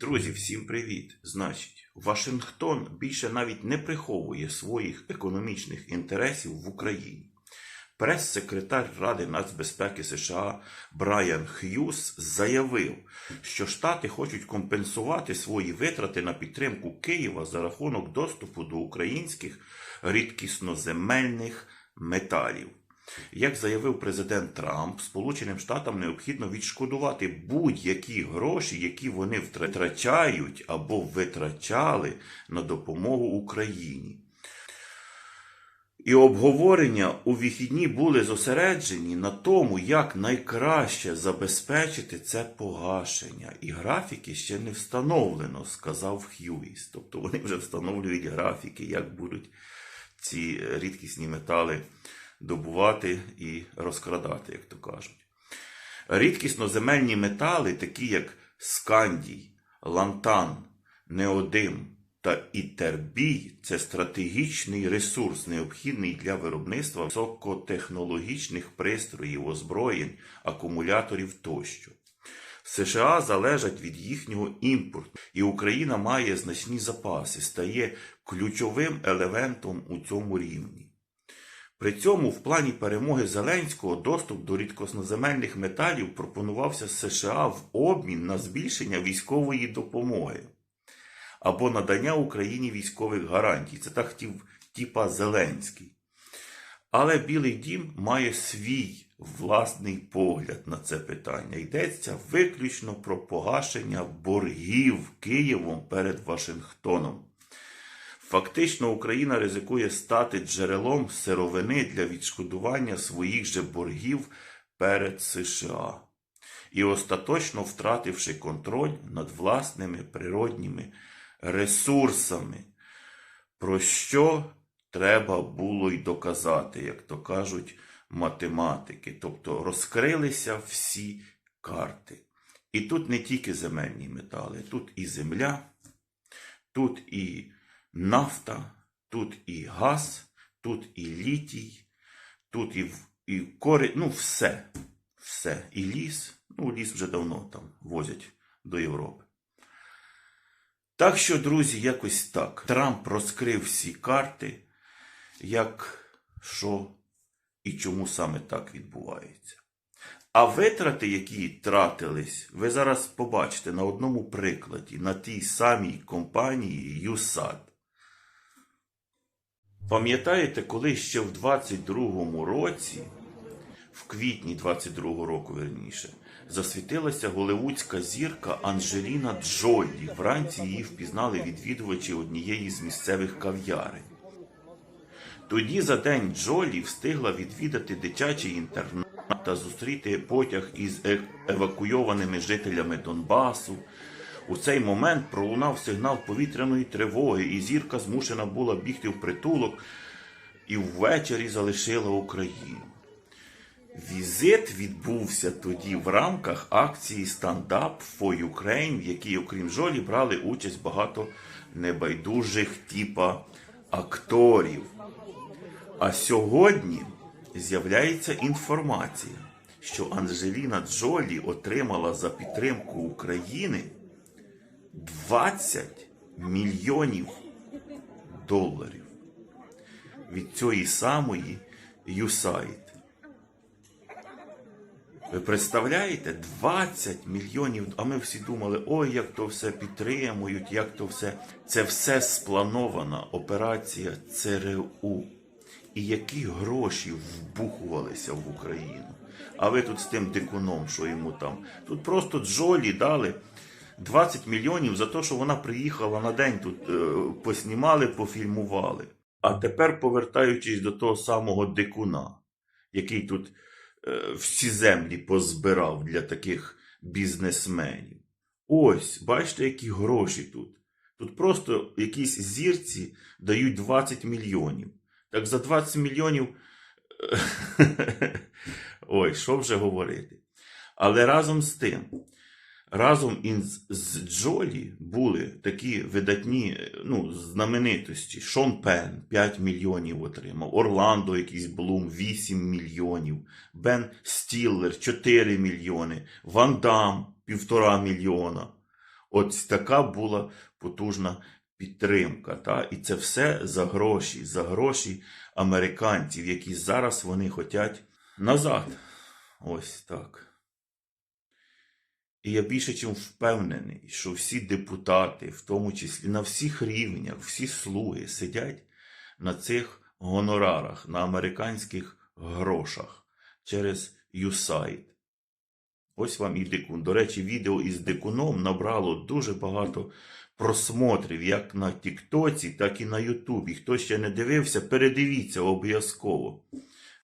Друзі, всім привіт! Значить, Вашингтон більше навіть не приховує своїх економічних інтересів в Україні. Прес-секретар Ради нацбезпеки США Брайан Х'юз заявив, що Штати хочуть компенсувати свої витрати на підтримку Києва за рахунок доступу до українських рідкісноземельних металів. Як заявив президент Трамп, Сполученим Штатам необхідно відшкодувати будь-які гроші, які вони втрачають або витрачали на допомогу Україні. І обговорення у вихідні були зосереджені на тому, як найкраще забезпечити це погашення. І графіки ще не встановлено, сказав Х'юіс. Тобто вони вже встановлюють графіки, як будуть ці рідкісні метали добувати і розкрадати, як то кажуть. Рідкісноземельні метали, такі як скандій, лантан, неодим та ітербій, це стратегічний ресурс, необхідний для виробництва високотехнологічних пристроїв, озброєнь, акумуляторів тощо. США залежать від їхнього імпорту, і Україна має значні запаси, стає ключовим елементом у цьому рівні. При цьому в плані перемоги Зеленського доступ до рідкосноземельних металів пропонувався США в обмін на збільшення військової допомоги або надання Україні військових гарантій. Це так хотів типа Зеленський. Але Білий дім має свій власний погляд на це питання. Йдеться виключно про погашення боргів Києвом перед Вашингтоном. Фактично, Україна ризикує стати джерелом сировини для відшкодування своїх же боргів перед США і остаточно втративши контроль над власними природніми ресурсами, про що треба було й доказати, як то кажуть математики. Тобто розкрилися всі карти. І тут не тільки земельні метали, тут і земля, тут і нафта, тут і газ, тут і літій, тут і, і кори, ну все, все. І ліс, ну ліс вже давно там возять до Європи. Так що, друзі, якось так. Трамп розкрив всі карти, як що і чому саме так відбувається. А витрати, які тратились, ви зараз побачите на одному прикладі, на тій самій компанії USAD. Пам'ятаєте, коли ще в 22-му році, в квітні 22-го року, верніше, засвітилася голливудська зірка Анджеліна Джолі. Вранці її впізнали відвідувачі однієї з місцевих кав'ярень. Тоді за день Джолі встигла відвідати дитячий інтернат та зустріти потяг із е- евакуйованими жителями Донбасу. У цей момент пролунав сигнал повітряної тривоги, і зірка змушена була бігти в притулок і ввечері залишила Україну. Візит відбувся тоді в рамках акції Up for Ukraine, в якій, окрім Жолі, брали участь багато небайдужих типа акторів. А сьогодні з'являється інформація, що Анджеліна Джолі отримала за підтримку України 20 мільйонів доларів від цієї самої USAID. Ви представляєте? 20 мільйонів. А ми всі думали, ой, як то все підтримують, як то все. Це все спланована операція ЦРУ. І які гроші вбухувалися в Україну. А ви тут з тим дикуном, що йому там. Тут просто Джолі дали 20 мільйонів за те, що вона приїхала на день тут, е, поснімали, пофільмували. А тепер повертаючись до того самого дикуна, який тут е, всі землі позбирав для таких бізнесменів. Ось, бачите, які гроші тут. Тут просто якісь зірці дають 20 мільйонів. Так за 20 мільйонів. Ой, що вже говорити. Але разом з тим, разом із з Джолі були такі видатні е, ну, знаменитості. Шон Пен 5 мільйонів отримав, Орландо якийсь Блум 8 мільйонів, Бен Стіллер 4 мільйони, Ван Дам 1,5 мільйона. От така була потужна підтримка. Та? І це все за гроші, за гроші американців, які зараз вони хочуть назад. Ось так. І я більше чим впевнений, що всі депутати, в тому числі на всіх рівнях, всі слуги сидять на цих гонорарах, на американських грошах через USAID. Ось вам і дикун. До речі, відео із дикуном набрало дуже багато просмотрів як на Тіктоці, так і на Ютубі. Хто ще не дивився, передивіться обов'язково.